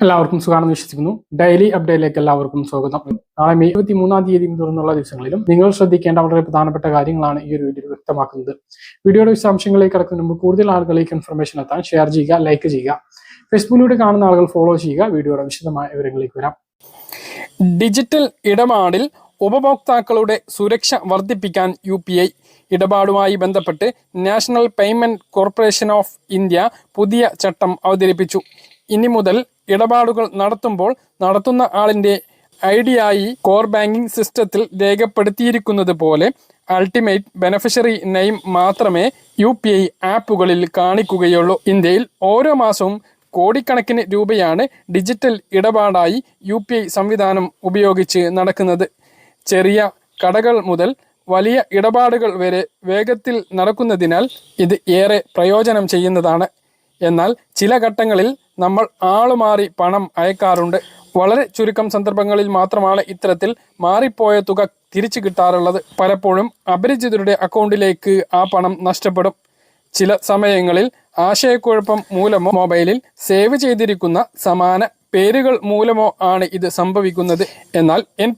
എല്ലാവർക്കും സുഖമാണെന്ന് വിശ്വസിക്കുന്നു. ഡെയിലി അപ്ഡേറ്റിലേക്ക് എല്ലാവർക്കും സ്വാഗതം. നാളെ മെയ് ഇരുപത്തി മൂന്നാം തീയതി തുടർന്നുള്ള ദിവസങ്ങളിലും നിങ്ങൾ ശ്രദ്ധിക്കേണ്ട വളരെ പ്രധാനപ്പെട്ട കാര്യങ്ങളാണ് ഈ ഒരു വീഡിയോ വ്യക്തമാക്കുന്നത്. വീഡിയോയുടെ വിശദാംശങ്ങളിലേക്ക് കടക്കുന്നതിന് മുമ്പ് കൂടുതൽ ആളുകളിലേക്ക് ഇൻഫർമേഷൻ എത്താൻ ഷെയർ ചെയ്യുക ലൈക്ക് ചെയ്യുക. ഫേസ്ബുക്കിലൂടെ കാണുന്ന ആളുകൾ ഫോളോ ചെയ്യുക. വീഡിയോയുടെ വിശദമായ വിവരങ്ങളിലേക്ക് വരാം. ഡിജിറ്റൽ ഇടപാടിൽ ഉപഭോക്താക്കളുടെ സുരക്ഷ വർദ്ധിപ്പിക്കാൻ യു പി ഐ ഇടപാടുമായി ബന്ധപ്പെട്ട് national payment corporation of India പുതിയ ചട്ടം അവതരിപ്പിച്ചു. ഇനി മുതൽ ഇടപാടുകൾ നടത്തുമ്പോൾ നടത്തുന്ന ആളിന്റെ ഐ ആയി കോർ ബാങ്കിംഗ് സിസ്റ്റത്തിൽ രേഖപ്പെടുത്തിയിരിക്കുന്നത് പോലെ അൾട്ടിമേറ്റ് ബെനഫിഷ്യറി നെയിം മാത്രമേ യു പി ഐ ആപ്പുകളിൽ കാണിക്കുകയുള്ളൂ. ഇന്ത്യയിൽ ഓരോ മാസവും കോടിക്കണക്കിന് രൂപയാണ് ഡിജിറ്റൽ ഇടപാടായി യു പി ഐ സംവിധാനം ഉപയോഗിച്ച് നടക്കുന്നത്. ചെറിയ കടകൾ മുതൽ വലിയ ഇടപാടുകൾ വരെ വേഗത്തിൽ നടക്കുന്നതിനാൽ ഇത് ഏറെ പ്രയോജനം ചെയ്യുന്നതാണ്. എന്നാൽ ചില ഘട്ടങ്ങളിൽ നമ്മൾ ആളുമാറി പണം അയക്കാറുണ്ട്. വളരെ ചുരുക്കം സന്ദർഭങ്ങളിൽ മാത്രമാണ് ഇത്തരത്തിൽ മാറിപ്പോയ തുക തിരിച്ചു കിട്ടാറുള്ളത്. പലപ്പോഴും അപരിചിതരുടെ അക്കൗണ്ടിലേക്ക് ആ പണം നഷ്ടപ്പെടും. ചില സമയങ്ങളിൽ ആശയക്കുഴപ്പം മൂലമോ മൊബൈലിൽ സേവ് ചെയ്തിരിക്കുന്ന സമാന പേരുകൾ മൂലമോ ആണ് ഇത് സംഭവിക്കുന്നത്. എന്നാൽ എൻ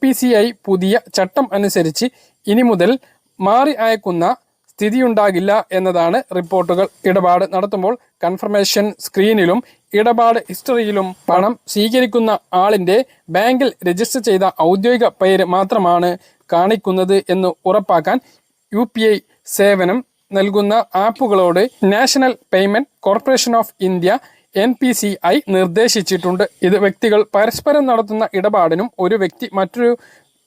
പുതിയ ചട്ടം അനുസരിച്ച് ഇനി മുതൽ മാറി അയക്കുന്ന സ്ഥിതിയുണ്ടാകില്ല എന്നതാണ് റിപ്പോർട്ടുകൾ. ഇടപാട് നടത്തുമ്പോൾ കൺഫർമേഷൻ സ്ക്രീനിലും ഇടപാട് ഹിസ്റ്ററിയിലും പണം സ്വീകരിക്കുന്ന ആളിന്റെ ബാങ്കിൽ രജിസ്റ്റർ ചെയ്ത ഔദ്യോഗിക പേര് മാത്രമാണ് കാണിക്കുന്നത് എന്ന് ഉറപ്പാക്കാൻ യു സേവനം നൽകുന്ന ആപ്പുകളോട് national payment corporation of India N P C I നിർദ്ദേശിച്ചിട്ടുണ്ട്. ഇത് വ്യക്തികൾ പരസ്പരം നടത്തുന്ന ഇടപാടിനും ഒരു വ്യക്തി മറ്റൊരു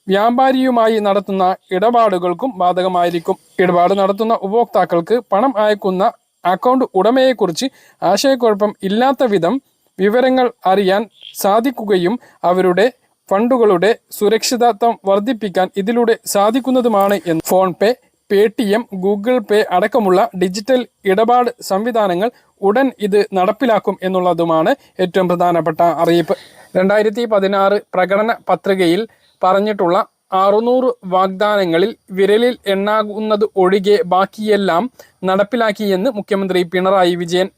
വ്യാപാരിയുമായി നടത്തുന്ന ഇടപാടുകൾക്കും ബാധകമായിരിക്കും. ഇടപാട് നടത്തുന്ന ഉപഭോക്താക്കൾക്ക് പണം അയക്കുന്ന അക്കൗണ്ട് ഉടമയെക്കുറിച്ച് ആശയക്കുഴപ്പം ഇല്ലാത്ത വിധം വിവരങ്ങൾ അറിയാൻ സാധിക്കുകയും അവരുടെ ഫണ്ടുകളുടെ സുരക്ഷിതത്വം വർദ്ധിപ്പിക്കാൻ ഇതിലൂടെ സാധിക്കുന്നതുമാണ് എന്ന് PhonePe Paytm Google Pay അടക്കമുള്ള ഡിജിറ്റൽ ഇടപാട് സംവിധാനങ്ങൾ ഉടൻ ഇത് നടപ്പിലാക്കും എന്നുള്ളതുമാണ് ഏറ്റവും പ്രധാനപ്പെട്ട അറിയിപ്പ്. രണ്ടായിരത്തി പതിനാറ് പ്രകടന പത്രികയിൽ പറഞ്ഞിട്ടുള്ള അറുന്നൂറ് വാഗ്ദാനങ്ങളിൽ വിരലിൽ എണ്ണാകുന്നത് ഒഴികെ ബാക്കിയെല്ലാം നടപ്പിലാക്കിയെന്ന് മുഖ്യമന്ത്രി പിണറായി വിജയൻ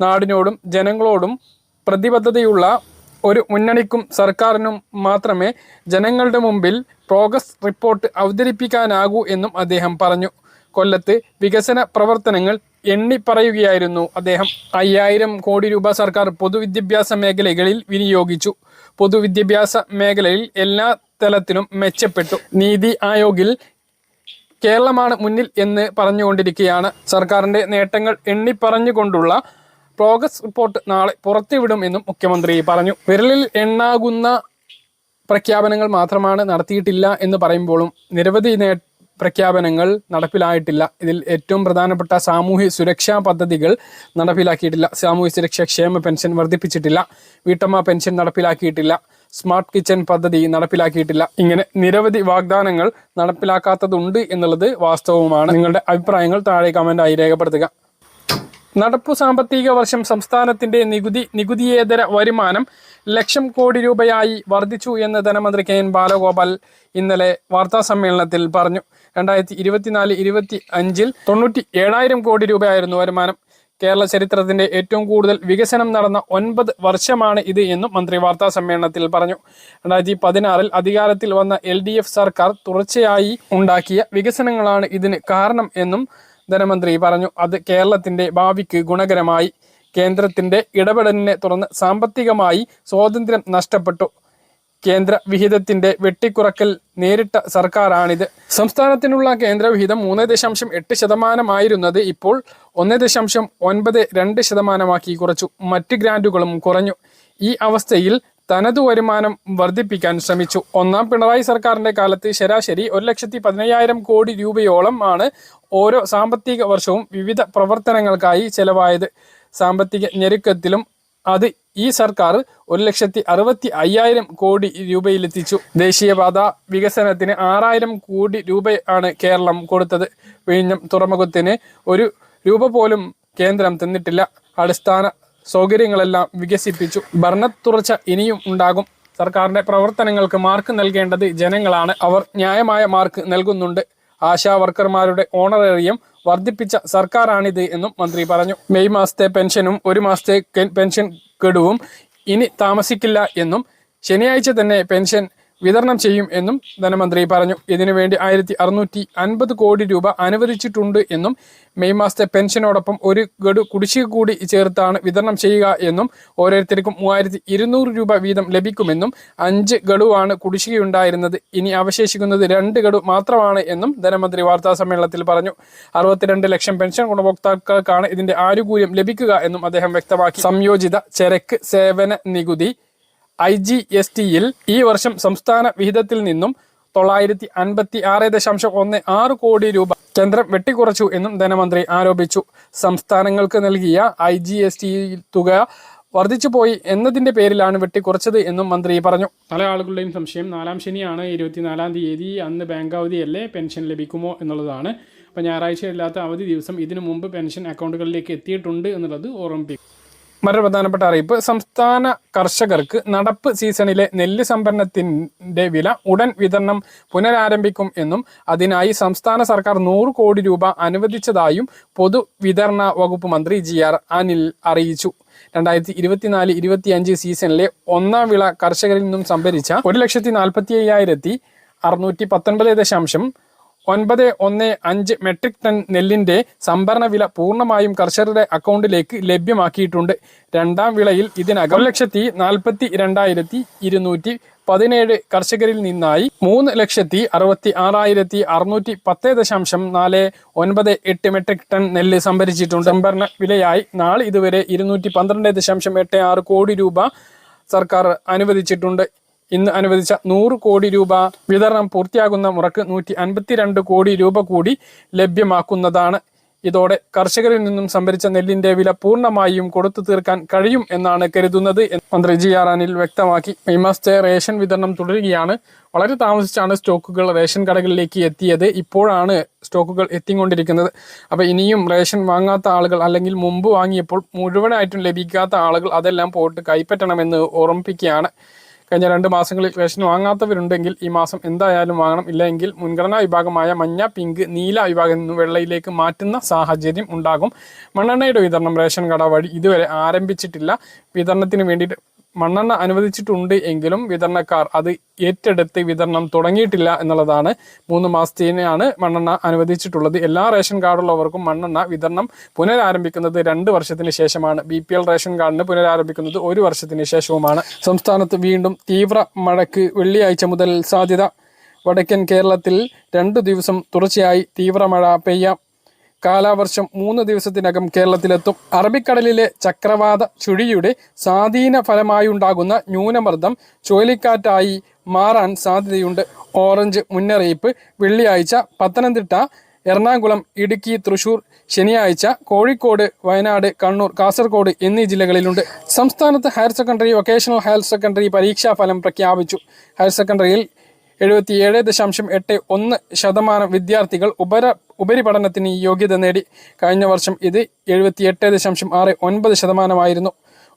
നാടിനോടും ജനങ്ങളോടും പ്രതിബദ്ധതയുള്ള ഒരു മുന്നണിക്കും സർക്കാരിനും മാത്രമേ ജനങ്ങളുടെ മുമ്പിൽ പ്രോഗ്രസ് റിപ്പോർട്ട് അവതരിപ്പിക്കാനാകൂ എന്നും അദ്ദേഹം പറഞ്ഞു. കൊല്ലത്ത് വികസന പ്രവർത്തനങ്ങൾ എണ്ണി പറയുകയായിരുന്നു അദ്ദേഹം. അയ്യായിരം കോടി രൂപ സർക്കാർ പൊതുവിദ്യാഭ്യാസ മേഖലകളിൽ വിനിയോഗിച്ചു. പൊതുവിദ്യാഭ്യാസ മേഖലയിൽ എല്ലാ തലത്തിലും മെച്ചപ്പെട്ടു. നീതി ആയോഗിൽ കേരളമാണ് മുന്നിൽ എന്ന് പറഞ്ഞുകൊണ്ടിരിക്കുകയാണ്. സർക്കാരിന്റെ നേട്ടങ്ങൾ എണ്ണി പറഞ്ഞുകൊണ്ടുള്ള പ്രോഗ്രസ് റിപ്പോർട്ട് നാളെ പുറത്തുവിടുമെന്നും മുഖ്യമന്ത്രി പറഞ്ഞു. വിരലിൽ എണ്ണാകുന്ന പ്രഖ്യാപനങ്ങൾ മാത്രമാണ് നടത്തിയിട്ടില്ല എന്ന് പറയുമ്പോഴും നിരവധി പ്രഖ്യാപനങ്ങൾ നടപ്പിലായിട്ടില്ല. ഇതിൽ ഏറ്റവും പ്രധാനപ്പെട്ട സാമൂഹ്യ സുരക്ഷാ പദ്ധതികൾ നടപ്പിലാക്കിയിട്ടില്ല. സാമൂഹ്യ സുരക്ഷാ ക്ഷേമ പെൻഷൻ വർദ്ധിപ്പിച്ചിട്ടില്ല. വീട്ടമ്മ പെൻഷൻ നടപ്പിലാക്കിയിട്ടില്ല. സ്മാർട്ട് കിച്ചൺ പദ്ധതി നടപ്പിലാക്കിയിട്ടില്ല. ഇങ്ങനെ നിരവധി വാഗ്ദാനങ്ങൾ നടപ്പിലാക്കാത്തതുണ്ട് എന്നുള്ളത് വാസ്തവമാണ് നിങ്ങളുടെ അഭിപ്രായങ്ങൾ താഴെ കമന്റായി രേഖപ്പെടുത്തുക. നടപ്പു സാമ്പത്തിക വർഷം സംസ്ഥാനത്തിന്റെ നികുതി നികുതിയേതര വരുമാനം ലക്ഷം കോടി രൂപയായി വർദ്ധിച്ചു എന്ന് ധനമന്ത്രി കെ എൻ ബാലഗോപാൽ ഇന്നലെ വാർത്താ സമ്മേളനത്തിൽ പറഞ്ഞു. രണ്ടായിരത്തി ഇരുപത്തിനാല് ഇരുപത്തി അഞ്ചിൽ തൊണ്ണൂറ്റി ഏഴായിരം കോടി രൂപയായിരുന്നു വരുമാനം. കേരള ചരിത്രത്തിന്റെ ഏറ്റവും കൂടുതൽ വികസനം നടന്ന ഒൻപത് വർഷമാണ് ഇത് എന്നും മന്ത്രി വാർത്താ സമ്മേളനത്തിൽ പറഞ്ഞു. രണ്ടായിരത്തി പതിനാറിൽ അധികാരത്തിൽ വന്ന എൽ സർക്കാർ തുടർച്ചയായി ഉണ്ടാക്കിയ വികസനങ്ങളാണ് ഇതിന് കാരണം എന്നും ധനമന്ത്രി പറഞ്ഞു അത് കേരളത്തിന്റെ ഭാവിക്ക് ഗുണകരമായി കേന്ദ്രത്തിന്റെ ഇടപെടലിനെ തുടർന്ന് സാമ്പത്തികമായി സ്വാതന്ത്ര്യം നഷ്ടപ്പെട്ടു. കേന്ദ്ര വിഹിതത്തിന്റെ വെട്ടിക്കുറക്കൽ നേരിട്ട സർക്കാരാണിത്. സംസ്ഥാനത്തിനുള്ള കേന്ദ്ര വിഹിതം മൂന്ന് ദശാംശം എട്ട് ശതമാനമായിരുന്നത് ഇപ്പോൾ ഒന്ന് ദശാംശം ഒൻപത് രണ്ട് ശതമാനമാക്കി കുറച്ചു. മറ്റ് ഗ്രാൻഡുകളും കുറഞ്ഞു. ഈ അവസ്ഥയിൽ തനതു വരുമാനം വർദ്ധിപ്പിക്കാൻ ശ്രമിച്ചു. ഒന്നാം പിണറായി സർക്കാരിന്റെ കാലത്ത് ശരാശരി ഒരു ലക്ഷത്തി പതിനയ്യായിരം കോടി രൂപയോളം ആണ് ഓരോ സാമ്പത്തിക വർഷവും വിവിധ പ്രവർത്തനങ്ങൾക്കായി ചെലവായത്. സാമ്പത്തിക ഞെരുക്കത്തിലും അത് ഈ സർക്കാർ ഒരു ലക്ഷത്തി അറുപത്തി അയ്യായിരം കോടി രൂപയിലെത്തിച്ചു. ദേശീയപാത വികസനത്തിന് ആറായിരം കോടി രൂപയാണ് കേരളം കൊടുത്തത്. വിഴിഞ്ഞം തുറമുഖത്തിന് ഒരു രൂപ പോലും കേന്ദ്രം തന്നിട്ടില്ല. അടിസ്ഥാന സൗകര്യങ്ങളെല്ലാം വികസിപ്പിച്ചു. ഭരണത്തുറച്ച ഇനിയും ഉണ്ടാകും. സർക്കാരിന്റെ പ്രവർത്തനങ്ങൾക്ക് മാർക്ക് നൽകേണ്ടത് ജനങ്ങളാണ്. അവർ ന്യായമായ മാർക്ക് നൽകുന്നുണ്ട്. ആശാ വർക്കർമാരുടെ ഓണറേറിയം വർദ്ധിപ്പിച്ച സർക്കാരാണിത് എന്നും മന്ത്രി പറഞ്ഞു. മെയ് മാസത്തെ പെൻഷനും ഒരു മാസത്തെ പെൻഷൻ ഗഡുവും ഇനി താമസിക്കില്ല എന്നും ശനിയാഴ്ച തന്നെ പെൻഷൻ വിതരണം ചെയ്യും എന്നും ധനമന്ത്രി പറഞ്ഞു. ഇതിനുവേണ്ടി ആയിരത്തി അറുന്നൂറ്റി അൻപത് കോടി രൂപ അനുവദിച്ചിട്ടുണ്ട് എന്നും മെയ് മാസത്തെ പെൻഷനോടൊപ്പം ഒരു ഗഡു കുടിശ്ശിക കൂടി ചേർത്താണ് വിതരണം ചെയ്യുക എന്നും ഓരോരുത്തർക്കും മൂവായിരത്തി ഇരുന്നൂറ് രൂപ വീതം ലഭിക്കുമെന്നും അഞ്ച് ഗഡുവാണ് കുടിശ്ശികയുണ്ടായിരുന്നത്. ഇനി അവശേഷിക്കുന്നത് രണ്ട് ഗഡു മാത്രമാണ് എന്നും ധനമന്ത്രി വാർത്താ സമ്മേളനത്തിൽ പറഞ്ഞു. അറുപത്തിരണ്ട് ലക്ഷം പെൻഷൻ ഗുണഭോക്താക്കൾക്കാണ് ഇതിന്റെ ആനുകൂല്യം ലഭിക്കുക എന്നും അദ്ദേഹം വ്യക്തമാക്കി. സംയോജിത ചരക്ക് സേവന നികുതി ഐ ജി എസ് ടിയിൽ ഈ വർഷം സംസ്ഥാന വിഹിതത്തിൽ നിന്നും തൊള്ളായിരത്തി അൻപത്തി ആറ് ദശാംശം ഒന്ന് ആറ് കോടി രൂപ കേന്ദ്രം വെട്ടിക്കുറച്ചു എന്നും ധനമന്ത്രി ആരോപിച്ചു. സംസ്ഥാനങ്ങൾക്ക് നൽകിയ ഐ ജി എസ് ടി തുക വർദ്ധിച്ചുപോയി എന്നതിന്റെ പേരിലാണ് വെട്ടിക്കുറച്ചത് എന്നും മന്ത്രി പറഞ്ഞു. പല ആളുകളുടെയും സംശയം നാലാം ശനിയാണ് ഇരുപത്തിനാലാം തീയതി അന്ന് ബാങ്ക് അവധിയല്ലേ പെൻഷൻ ലഭിക്കുമോ എന്നുള്ളതാണ്. അപ്പോൾ ഞായറാഴ്ച ഇല്ലാത്ത അവധി ദിവസം ഇതിനു മുമ്പ് പെൻഷൻ അക്കൗണ്ടുകളിലേക്ക് എത്തിയിട്ടുണ്ട് എന്നുള്ളത് ഓർമ്മിപ്പിക്കും. മറ്റൊരു പ്രധാനപ്പെട്ട അറിയിപ്പ്. സംസ്ഥാന കർഷകർക്ക് നടപ്പ് സീസണിലെ നെല്ല് സംഭരണത്തിന്റെ വില ഉടൻ വിതരണം പുനരാരംഭിക്കും എന്നും അതിനായി സംസ്ഥാന സർക്കാർ നൂറ് കോടി രൂപ അനുവദിച്ചതായും പൊതുവിതരണ വകുപ്പ് മന്ത്രി ജി ആർ അനിൽ അറിയിച്ചു. രണ്ടായിരത്തി ഇരുപത്തിനാല് ഇരുപത്തിയഞ്ച് സീസണിലെ ഒന്നാം വിള കർഷകരിൽ നിന്നും സംഭരിച്ച ഒരു ലക്ഷത്തി നാൽപ്പത്തി അയ്യായിരത്തി അറുന്നൂറ്റി പത്തൊൻപത് ദശാംശം ഒൻപത് ഒന്ന് അഞ്ച് മെട്രിക് ടൺ നെല്ലിന്റെ സംഭരണ വില പൂർണമായും കർഷകരുടെ അക്കൗണ്ടിലേക്ക് ലഭ്യമാക്കിയിട്ടുണ്ട്. രണ്ടാം വിളയിൽ ഇതിനകം ലക്ഷത്തി നാൽപ്പത്തി രണ്ടായിരത്തി ഇരുന്നൂറ്റി പതിനേഴ് കർഷകരിൽ നിന്നായി മൂന്ന് ലക്ഷത്തി അറുപത്തി ആറായിരത്തി അറുന്നൂറ്റി പത്ത് ദശാംശം നാല് ഒൻപത് എട്ട് മെട്രിക് ടൺ നെല്ല് സംഭരിച്ചിട്ടുണ്ട്. സംഭരണ വിലയായി നാളെ ഇതുവരെ ഇരുന്നൂറ്റി പന്ത്രണ്ട് ദശാംശം എട്ട് ആറ് കോടി രൂപ സർക്കാർ അനുവദിച്ചിട്ടുണ്ട്. ഇന്ന് അനുവദിച്ച നൂറ് കോടി രൂപ വിതരണം പൂർത്തിയാകുന്ന മുറക്ക് നൂറ്റി അൻപത്തിരണ്ട് കോടി രൂപ കൂടി ലഭ്യമാക്കുന്നതാണ്. ഇതോടെ കർഷകരിൽ നിന്നും സംഭരിച്ച നെല്ലിന്റെ വില പൂർണമായും കൊടുത്തു തീർക്കാൻ കഴിയും എന്നാണ് കരുതുന്നത് മന്ത്രി ജി ആർ അനിൽ വ്യക്തമാക്കി. മെയ് മാസത്തെ റേഷൻ വിതരണം തുടരുകയാണ്. വളരെ താമസിച്ചാണ് സ്റ്റോക്കുകൾ റേഷൻ കടകളിലേക്ക് എത്തിയത്. ഇപ്പോഴാണ് സ്റ്റോക്കുകൾ എത്തിക്കൊണ്ടിരിക്കുന്നത്. അപ്പോൾ ഇനിയും റേഷൻ വാങ്ങാത്ത ആളുകൾ അല്ലെങ്കിൽ മുമ്പ് വാങ്ങിയപ്പോൾ മുഴുവനായിട്ടും ലഭിക്കാത്ത ആളുകൾ അതെല്ലാം പോയിട്ട് കൈപ്പറ്റണമെന്ന് ഓർമ്മിപ്പിക്കുകയാണ്. കഴിഞ്ഞ രണ്ട് മാസങ്ങളിൽ റേഷൻ വാങ്ങാത്തവരുണ്ടെങ്കിൽ ഈ മാസം എന്തായാലും വാങ്ങണം. ഇല്ലെങ്കിൽ മുൻഗണനാ വിഭാഗമായ മഞ്ഞ പിങ്ക് നീല വിഭാഗത്തിൽ നിന്ന് വെള്ളയിലേക്ക് മാറ്റുന്ന സാഹചര്യം ഉണ്ടാകും. മണ്ണെണ്ണയുടെ വിതരണം റേഷൻ കട വഴി ഇതുവരെ ആരംഭിച്ചിട്ടില്ല. വിതരണത്തിന് വേണ്ടിയിട്ട് മണ്ണെണ്ണ അനുവദിച്ചിട്ടുണ്ട് എങ്കിലും വിതരണക്കാർ അത് ഏറ്റെടുത്ത് വിതരണം തുടങ്ങിയിട്ടില്ല എന്നുള്ളതാണ് മൂന്ന് മാസത്തിനെയാണ് മണ്ണെണ്ണ അനുവദിച്ചിട്ടുള്ളത്. എല്ലാ റേഷൻ കാർഡുള്ളവർക്കും മണ്ണെണ്ണ വിതരണം പുനരാരംഭിക്കുന്നത് രണ്ട് വർഷത്തിന് ശേഷമാണ്. ബി പി എൽ റേഷൻ കാർഡിന് പുനരാരംഭിക്കുന്നത് ഒരു വർഷത്തിന് ശേഷവുമാണ്. സംസ്ഥാനത്ത് വീണ്ടും തീവ്ര മഴയ്ക്ക് വെള്ളിയാഴ്ച മുതൽ സാധ്യത. വടക്കൻ കേരളത്തിൽ രണ്ടു ദിവസം തുടർച്ചയായി തീവ്ര മഴ പെയ്യാം. കാലാവർഷം മൂന്ന് ദിവസത്തിനകം കേരളത്തിലെത്തും. അറബിക്കടലിലെ ചക്രവാത ചുഴിയുടെ സ്വാധീന ഫലമായുണ്ടാകുന്ന ന്യൂനമർദ്ദം ചുഴലിക്കാറ്റായി മാറാൻ സാധ്യതയുണ്ട്. ഓറഞ്ച് മുന്നറിയിപ്പ് വെള്ളിയാഴ്ച പത്തനംതിട്ട എറണാകുളം ഇടുക്കി തൃശൂർ ശനിയാഴ്ച കോഴിക്കോട് വയനാട് കണ്ണൂർ കാസർഗോഡ് എന്നീ ജില്ലകളിലുണ്ട്. സംസ്ഥാനത്ത് higher secondary vocational higher secondary പരീക്ഷാ ഫലം പ്രഖ്യാപിച്ചു. ഹയർ സെക്കൻഡറിയിൽ എഴുപത്തിയേഴ് ദശാംശം എട്ട് ഒന്ന് ശതമാനം വിദ്യാർത്ഥികൾ ഉപര ഉപരിപഠനത്തിന് യോഗ്യത നേടി. കഴിഞ്ഞ വർഷം ഇത് എഴുപത്തിയെട്ട് ദശാംശം ആറ് ഒൻപത് ശതമാനമായിരുന്നു.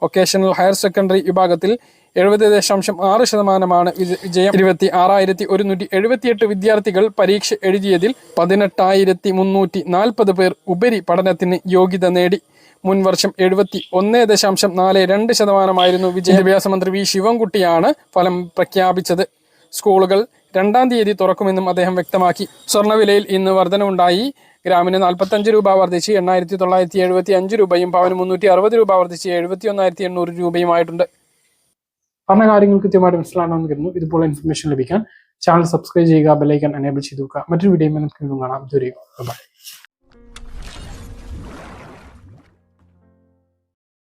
വൊക്കേഷണൽ ഹയർ സെക്കൻഡറി വിഭാഗത്തിൽ എഴുപത് ദശാംശം ആറ് ശതമാനമാണ് വിജ- വിജയം. ഇരുപത്തി ആറായിരത്തി ഒരുന്നൂറ്റി എഴുപത്തിയെട്ട് വിദ്യാർത്ഥികൾ പരീക്ഷ എഴുതിയതിൽ പതിനെട്ടായിരത്തി മുന്നൂറ്റി നാൽപ്പത് പേർ ഉപരി പഠനത്തിന് യോഗ്യത നേടി. മുൻ വർഷം എഴുപത്തി ഒന്ന് ദശാംശം നാല് രണ്ട് ശതമാനമായിരുന്നു വിദ്യാഭ്യാസ മന്ത്രി വി ശിവൻകുട്ടിയാണ് ഫലം പ്രഖ്യാപിച്ചത്. സ്കൂളുകൾ രണ്ടാം തീയതി തുറക്കുമെന്നും അദ്ദേഹം വ്യക്തമാക്കി. സ്വർണവിലയിൽ ഇന്ന് വർധനവുണ്ടായി. ഗ്രാമിന് നാൽപ്പത്തഞ്ച് രൂപ വർദ്ധിച്ച് എണ്ണായിരത്തി തൊള്ളായിരത്തി എഴുപത്തി അഞ്ച് രൂപയും പവന് മുന്നൂറ്റി അറുപത് രൂപ വർദ്ധിച്ച് എഴുപത്തി ഒന്നായിരത്തി എണ്ണൂറ് രൂപയുമായിട്ടുണ്ട്. പറഞ്ഞ കാര്യങ്ങൾ കൃത്യമായിട്ട് മനസ്സിലാണെന്ന് കരുതുന്നു. ഇതുപോലെ ഇൻഫർമേഷൻ ലഭിക്കാൻ ചാനൽ സബ്സ്ക്രൈബ് ചെയ്യുക ബെലൈക്കൺ എനേബിൾ ചെയ്തു വെക്കുക മറ്റൊരു വീഡിയോ കാണാം. ഇതുവരെയും.